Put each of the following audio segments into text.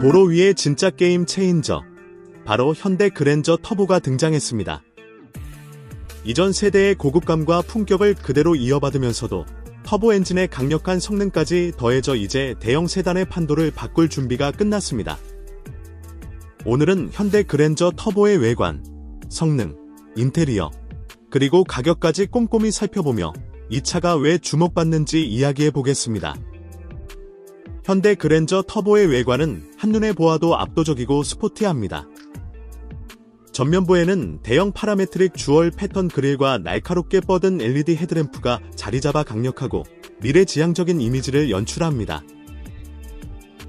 도로 위의 진짜 게임 체인저. 바로 현대 그랜저 터보가 등장했습니다. 이전 세대의 고급감과 품격을 그대로 이어받으면서도 터보 엔진의 강력한 성능까지 더해져 이제 대형 세단의 판도를 바꿀 준비가 끝났습니다. 오늘은 현대 그랜저 터보의 외관, 성능, 인테리어, 그리고 가격까지 꼼꼼히 살펴보며 이 차가 왜 주목받는지 이야기해 보겠습니다. 현대 그랜저 터보의 외관은 한눈에 보아도 압도적이고 스포티합니다. 전면부에는 대형 파라메트릭 주얼 패턴 그릴과 날카롭게 뻗은 LED 헤드램프가 자리잡아 강력하고 미래지향적인 이미지를 연출합니다.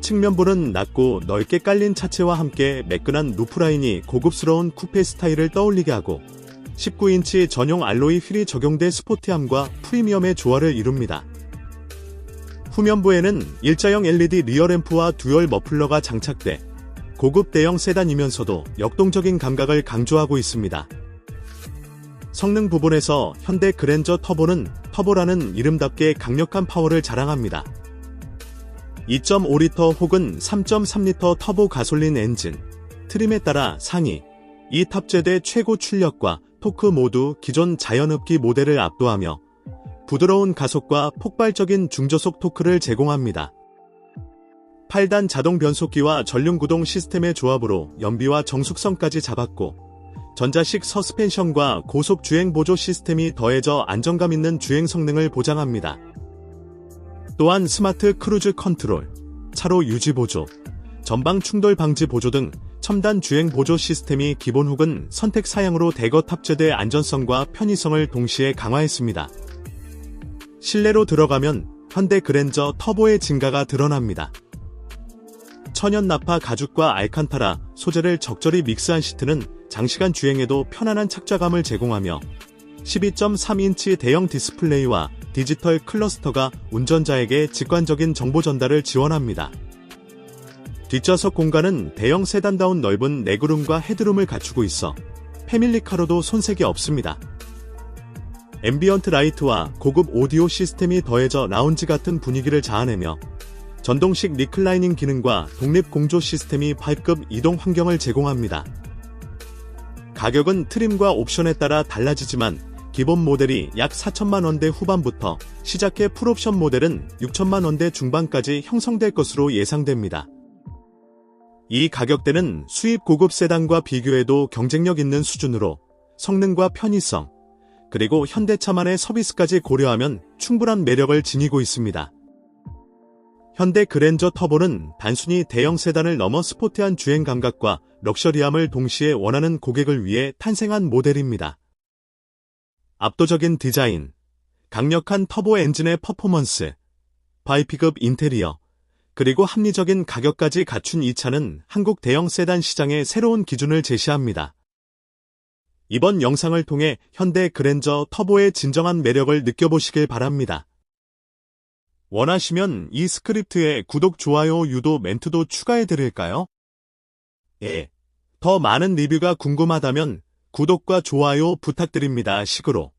측면부는 낮고 넓게 깔린 차체와 함께 매끈한 루프라인이 고급스러운 쿠페 스타일을 떠올리게 하고 19인치 전용 알로이 휠이 적용돼 스포티함과 프리미엄의 조화를 이룹니다. 후면부에는 일자형 LED 리어램프와 듀얼 머플러가 장착돼 고급 대형 세단이면서도 역동적인 감각을 강조하고 있습니다. 성능 부분에서 현대 그랜저 터보는 터보라는 이름답게 강력한 파워를 자랑합니다. 2.5리터 혹은 3.3리터 터보 가솔린 엔진, 트림에 따라 상위, 이 탑재대 최고 출력과 토크 모두 기존 자연흡기 모델을 압도하며 부드러운 가속과 폭발적인 중저속 토크를 제공합니다. 8단 자동 변속기와 전륜 구동 시스템의 조합으로 연비와 정숙성까지 잡았고 전자식 서스펜션과 고속 주행 보조 시스템이 더해져 안정감 있는 주행 성능을 보장합니다. 또한 스마트 크루즈 컨트롤, 차로 유지 보조, 전방 충돌 방지 보조 등 첨단 주행 보조 시스템이 기본 혹은 선택 사양으로 대거 탑재돼 안전성과 편의성을 동시에 강화했습니다. 실내로 들어가면 현대 그랜저 터보의 증가가 드러납니다. 천연 나파 가죽과 알칸타라 소재를 적절히 믹스한 시트는 장시간 주행에도 편안한 착좌감을 제공하며 12.3인치 대형 디스플레이와 디지털 클러스터가 운전자에게 직관적인 정보 전달을 지원합니다. 뒷좌석 공간은 대형 세단다운 넓은 레그룸과 헤드룸을 갖추고 있어 패밀리카로도 손색이 없습니다. 앰비언트 라이트와 고급 오디오 시스템이 더해져 라운지 같은 분위기를 자아내며 전동식 리클라이닝 기능과 독립 공조 시스템이 8급 이동 환경을 제공합니다. 가격은 트림과 옵션에 따라 달라지지만 기본 모델이 약 4천만 원대 후반부터 시작해 풀옵션 모델은 6천만 원대 중반까지 형성될 것으로 예상됩니다. 이 가격대는 수입 고급 세단과 비교해도 경쟁력 있는 수준으로 성능과 편의성, 그리고 현대차만의 서비스까지 고려하면 충분한 매력을 지니고 있습니다. 현대 그랜저 터보는 단순히 대형 세단을 넘어 스포티한 주행 감각과 럭셔리함을 동시에 원하는 고객을 위해 탄생한 모델입니다. 압도적인 디자인, 강력한 터보 엔진의 퍼포먼스, 바이픽업 인테리어, 그리고 합리적인 가격까지 갖춘 이 차는 한국 대형 세단 시장의 새로운 기준을 제시합니다. 이번 영상을 통해 현대 그랜저 터보의 진정한 매력을 느껴보시길 바랍니다. 원하시면 이 스크립트에 구독, 좋아요, 유도 멘트도 추가해 드릴까요? 예. 더 많은 리뷰가 궁금하다면 구독과 좋아요 부탁드립니다. 식으로.